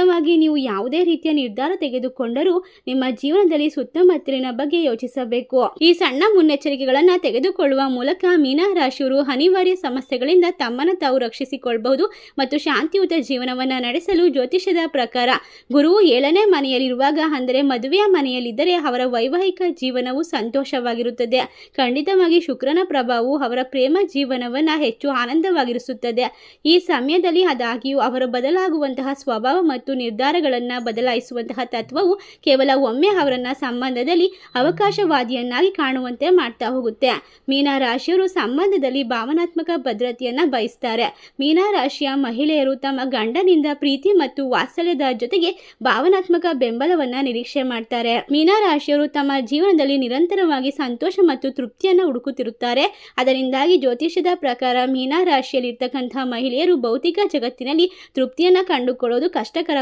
A: ಖಂಡಿತವಾಗಿ ನೀವು ಯಾವುದೇ ರೀತಿಯ ನಿರ್ಧಾರ ತೆಗೆದುಕೊಂಡರೂ ನಿಮ್ಮ ಜೀವನದಲ್ಲಿ ಸುತ್ತಮುತ್ತಲಿನ ಬಗ್ಗೆ ಯೋಚಿಸಬೇಕು. ಈ ಸಣ್ಣ ಮುನ್ನೆಚ್ಚರಿಕೆಗಳನ್ನು ತೆಗೆದುಕೊಳ್ಳುವ ಮೂಲಕ ಮೀನಾ ರಾಶಿಯವರು ಅನಿವಾರ್ಯ ಸಮಸ್ಯೆಗಳಿಂದ ತಮ್ಮನ್ನು ತಾವು ರಕ್ಷಿಸಿಕೊಳ್ಳಬಹುದು ಮತ್ತು ಶಾಂತಿಯುತ ಜೀವನವನ್ನು ನಡೆಸಲು ಜ್ಯೋತಿಷ್ಯದ ಪ್ರಕಾರ ಗುರುವು ಏಳನೇ ಮನೆಯಲ್ಲಿರುವಾಗ ಅಂದರೆ ಮದುವೆಯ ಮನೆಯಲ್ಲಿದ್ದರೆ ಅವರ ವೈವಾಹಿಕ ಜೀವನವು ಸಂತೋಷವಾಗಿರುತ್ತದೆ. ಖಂಡಿತವಾಗಿ ಶುಕ್ರನ ಪ್ರಭಾವವು ಅವರ ಪ್ರೇಮ ಜೀವನವನ್ನು ಹೆಚ್ಚು ಆನಂದವಾಗಿರಿಸುತ್ತದೆ. ಈ ಸಮಯದಲ್ಲಿ ಅದಾಗಿಯೂ ಅವರು ಬದಲಾಗುವಂತಹ ಸ್ವಭಾವ ಮತ್ತು ನಿರ್ಧಾರಗಳನ್ನು ಬದಲಾಯಿಸುವಂತಹ ತತ್ವವು ಕೇವಲ ಒಮ್ಮೆ ಅವರನ್ನ ಸಂಬಂಧದಲ್ಲಿ ಅವಕಾಶವಾದಿಯನ್ನಾಗಿ ಕಾಣುವಂತೆ ಮಾಡ್ತಾ ಹೋಗುತ್ತೆ. ಮೀನಾ ರಾಶಿಯವರು ಸಂಬಂಧದಲ್ಲಿ ಭಾವನಾತ್ಮಕ ಭದ್ರತೆಯನ್ನ ಬಯಸ್ತಾರೆ. ಮೀನಾ ರಾಶಿಯ ಮಹಿಳೆಯರು ತಮ್ಮ ಗಂಡನಿಂದ ಪ್ರೀತಿ ಮತ್ತು ವಾತ್ಸಲ್ಯದ ಜೊತೆಗೆ ಭಾವನಾತ್ಮಕ ಬೆಂಬಲವನ್ನ ನಿರೀಕ್ಷೆ ಮಾಡ್ತಾರೆ. ಮೀನಾ ರಾಶಿಯವರು ತಮ್ಮ ಜೀವನದಲ್ಲಿ ನಿರಂತರವಾಗಿ ಸಂತೋಷ ಮತ್ತು ತೃಪ್ತಿಯನ್ನು ಹುಡುಕುತ್ತಿರುತ್ತಾರೆ. ಅದರಿಂದಾಗಿ ಜ್ಯೋತಿಷ್ಯದ ಪ್ರಕಾರ ಮೀನ ರಾಶಿಯಲ್ಲಿರ್ತಕ್ಕಂತಹ ಮಹಿಳೆಯರು ಭೌತಿಕ ಜಗತ್ತಿನಲ್ಲಿ ತೃಪ್ತಿಯನ್ನು ಕಂಡುಕೊಳ್ಳೋದು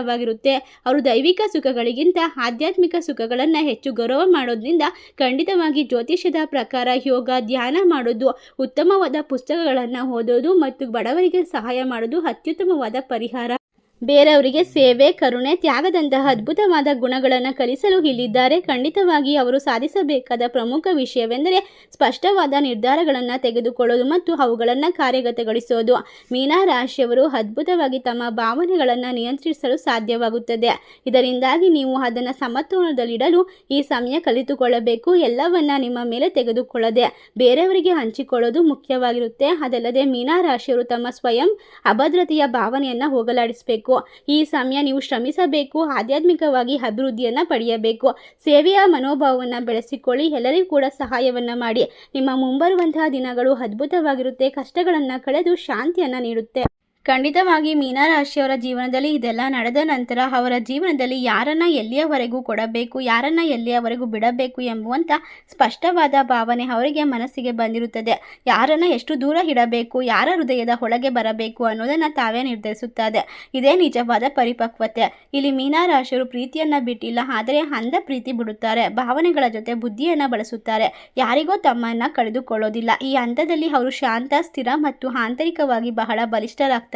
A: ಕಷ್ಟಕರವಾಗಿರುತ್ತೆ ಅವರು ದೈವಿಕ ಸುಖಗಳಿಗಿಂತ ಆಧ್ಯಾತ್ಮಿಕ ಸುಖಗಳನ್ನು ಹೆಚ್ಚು ಗೌರವ ಮಾಡೋದ್ರಿಂದ ಖಂಡಿತವಾಗಿ ಜ್ಯೋತಿಷ್ಯದ ಪ್ರಕಾರ ಯೋಗ, ಧ್ಯಾನ ಮಾಡೋದು, ಉತ್ತಮವಾದ ಪುಸ್ತಕಗಳನ್ನು ಓದೋದು ಮತ್ತು ಬಡವರಿಗೆ ಸಹಾಯ ಮಾಡೋದು ಅತ್ಯುತ್ತಮವಾದ ಪರಿಹಾರ. ಬೇರೆಯವರಿಗೆ ಸೇವೆ, ಕರುಣೆ, ತ್ಯಾಗದಂತಹ ಅದ್ಭುತವಾದ ಗುಣಗಳನ್ನು ಕಲಿಸಲು ಇಲ್ಲಿದ್ದಾರೆ. ಖಂಡಿತವಾಗಿ ಅವರು ಸಾಧಿಸಬೇಕಾದ ಪ್ರಮುಖ ವಿಷಯವೆಂದರೆ ಸ್ಪಷ್ಟವಾದ ನಿರ್ಧಾರಗಳನ್ನು ತೆಗೆದುಕೊಳ್ಳೋದು ಮತ್ತು ಅವುಗಳನ್ನು ಕಾರ್ಯಗತಗೊಳಿಸೋದು. ಮೀನಾ ರಾಶಿಯವರು ಅದ್ಭುತವಾಗಿ ತಮ್ಮ ಭಾವನೆಗಳನ್ನು ನಿಯಂತ್ರಿಸಲು ಸಾಧ್ಯವಾಗುತ್ತದೆ. ಇದರಿಂದಾಗಿ ನೀವು ಅದನ್ನು ಸಮತೋಲನದಲ್ಲಿಡಲು ಈ ಸಮಯ ಕಲಿತುಕೊಳ್ಳಬೇಕು. ಎಲ್ಲವನ್ನ ನಿಮ್ಮ ಮೇಲೆ ತೆಗೆದುಕೊಳ್ಳದೆ ಬೇರೆಯವರಿಗೆ ಹಂಚಿಕೊಳ್ಳೋದು ಮುಖ್ಯವಾಗಿರುತ್ತೆ. ಅದಲ್ಲದೆ ಮೀನಾ ರಾಶಿಯವರು ತಮ್ಮ ಸ್ವಯಂ ಅಭದ್ರತೆಯ ಭಾವನೆಯನ್ನು ಹೋಗಲಾಡಿಸಬೇಕು. ಈ ಸಮಯ ನೀವು ಶ್ರಮಿಸಬೇಕು. ಆಧ್ಯಾತ್ಮಿಕವಾಗಿ ಅಭಿವೃದ್ಧಿಯನ್ನು ಪಡೆಯಬೇಕು. ಸೇವೆಯ ಮನೋಭಾವವನ್ನು ಬೆಳೆಸಿಕೊಳ್ಳಿ. ಎಲ್ಲರಿಗೂ ಕೂಡ ಸಹಾಯವನ್ನು ಮಾಡಿ. ನಿಮ್ಮ ಮುಂಬರುವಂತಹ ದಿನಗಳು ಅದ್ಭುತವಾಗಿರುತ್ತೆ. ಕಷ್ಟಗಳನ್ನು ಕಳೆದು ಶಾಂತಿಯನ್ನು ನೀಡುತ್ತೆ. ಖಂಡಿತವಾಗಿ ಮೀನರಾಶಿಯವರ ಜೀವನದಲ್ಲಿ ಇದೆಲ್ಲ ನಡೆದ ನಂತರ ಅವರ ಜೀವನದಲ್ಲಿ ಯಾರನ್ನ ಎಲ್ಲಿಯವರೆಗೂ ಕೊಡಬೇಕು, ಯಾರನ್ನ ಎಲ್ಲಿಯವರೆಗೂ ಬಿಡಬೇಕು ಎಂಬುವಂಥ ಸ್ಪಷ್ಟವಾದ ಭಾವನೆ ಅವರಿಗೆ ಮನಸ್ಸಿಗೆ ಬಂದಿರುತ್ತದೆ. ಯಾರನ್ನ ಎಷ್ಟು ದೂರ ಇಡಬೇಕು, ಯಾರ ಹೃದಯದ ಒಳಗೆ ಬರಬೇಕು ಅನ್ನೋದನ್ನು ತಾವೇ ನಿರ್ಧರಿಸುತ್ತದೆ ಇದೇ ನಿಜವಾದ ಪರಿಪಕ್ವತೆ. ಇಲ್ಲಿ ಮೀನರಾಶಿಯವರು ಪ್ರೀತಿಯನ್ನ ಬಿಟ್ಟಿಲ್ಲ, ಆದರೆ ಅಂಧ ಪ್ರೀತಿ ಬಿಡುತ್ತಾರೆ, ಭಾವನೆಗಳ ಜೊತೆ ಬುದ್ಧಿಯನ್ನ ಬಳಸುತ್ತಾರೆ. ಯಾರಿಗೂ ತಮ್ಮನ್ನ ಕಳೆದುಕೊಳ್ಳೋದಿಲ್ಲ. ಈ ಹಂತದಲ್ಲಿ ಅವರು ಶಾಂತ, ಸ್ಥಿರ ಮತ್ತು ಆಂತರಿಕವಾಗಿ ಬಹಳ ಬಲಿಷ್ಠರಾಗ್ತಾರೆ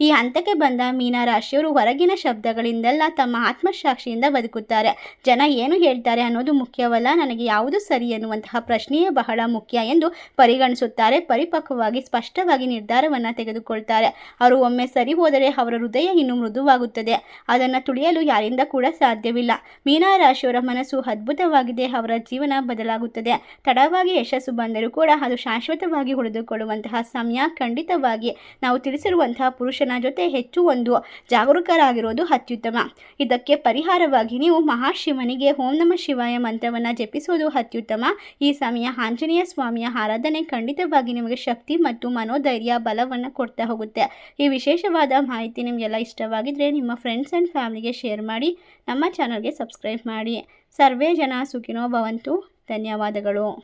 A: ಈ ಹಂತಕ್ಕೆ ಬಂದ ಮೀನರಾಶಿಯವರು ಹೊರಗಿನ ಶಬ್ದಗಳಿಂದೆಲ್ಲ ತಮ್ಮ ಆತ್ಮಸಾಕ್ಷಿಯಿಂದ ಬದುಕುತ್ತಾರೆ. ಜನ ಏನು ಹೇಳ್ತಾರೆ ಅನ್ನೋದು ಮುಖ್ಯವಲ್ಲ. ನನಗೆ ಯಾವುದು ಸರಿ ಎನ್ನುವಂತಹ ಪ್ರಶ್ನೆಯೇ ಬಹಳ ಮುಖ್ಯ ಎಂದು ಪರಿಗಣಿಸುತ್ತಾರೆ. ಪರಿಪಕ್ವವಾಗಿ, ಸ್ಪಷ್ಟವಾಗಿ ನಿರ್ಧಾರವನ್ನು ತೆಗೆದುಕೊಳ್ತಾರೆ. ಅವರು ಒಮ್ಮೆ ಸರಿ ಹೋದರೆ ಅವರ ಹೃದಯ ಇನ್ನೂ ಮೃದುವಾಗುತ್ತದೆ. ಅದನ್ನು ತುಳಿಯಲು ಯಾರಿಂದ ಕೂಡ ಸಾಧ್ಯವಿಲ್ಲ. ಮೀನರಾಶಿಯವರ ಮನಸ್ಸು ಅದ್ಭುತವಾಗಿದೆ. ಅವರ ಜೀವನ ಬದಲಾಗುತ್ತದೆ. ತಡವಾಗಿ ಯಶಸ್ಸು ಬಂದರೂ ಕೂಡ ಅದು ಶಾಶ್ವತವಾಗಿ ಉಳಿದುಕೊಳ್ಳುವಂತಹ ಸಮಯ ಖಂಡಿತವಾಗಿ ನಾವು ತಿಳಿಸಿರುವಂತಹ ಪುರುಷನ ಜೊತೆ ಹೆಚ್ಚು ಒಂದು ಜಾಗರೂಕರಾಗಿರೋದು ಅತ್ಯುತ್ತಮ. ಇದಕ್ಕೆ ಪರಿಹಾರವಾಗಿ ನೀವು ಮಹಾಶಿವನಿಗೆ ಓಂ ನಮ ಶಿವಾಯ ಮಂತ್ರವನ್ನು ಜಪಿಸೋದು ಅತ್ಯುತ್ತಮ. ಈ ಸಮಯ ಆಂಜನೇಯ ಸ್ವಾಮಿಯ ಆರಾಧನೆ ಖಂಡಿತವಾಗಿ ನಿಮಗೆ ಶಕ್ತಿ ಮತ್ತು ಮನೋಧೈರ್ಯ ಬಲವನ್ನು ಕೊಡ್ತಾ ಹೋಗುತ್ತೆ. ಈ ವಿಶೇಷವಾದ ಮಾಹಿತಿ ನಿಮಗೆಲ್ಲ ಇಷ್ಟವಾಗಿದ್ದರೆ ನಿಮ್ಮ ಫ್ರೆಂಡ್ಸ್ ಆ್ಯಂಡ್ ಫ್ಯಾಮಿಲಿಗೆ ಶೇರ್ ಮಾಡಿ, ನಮ್ಮ ಚಾನಲ್ಗೆ ಸಬ್ಸ್ಕ್ರೈಬ್ ಮಾಡಿ. ಸರ್ವೇ ಜನ ಸುಖಿನೋ ಭವಂತು. ಧನ್ಯವಾದಗಳು.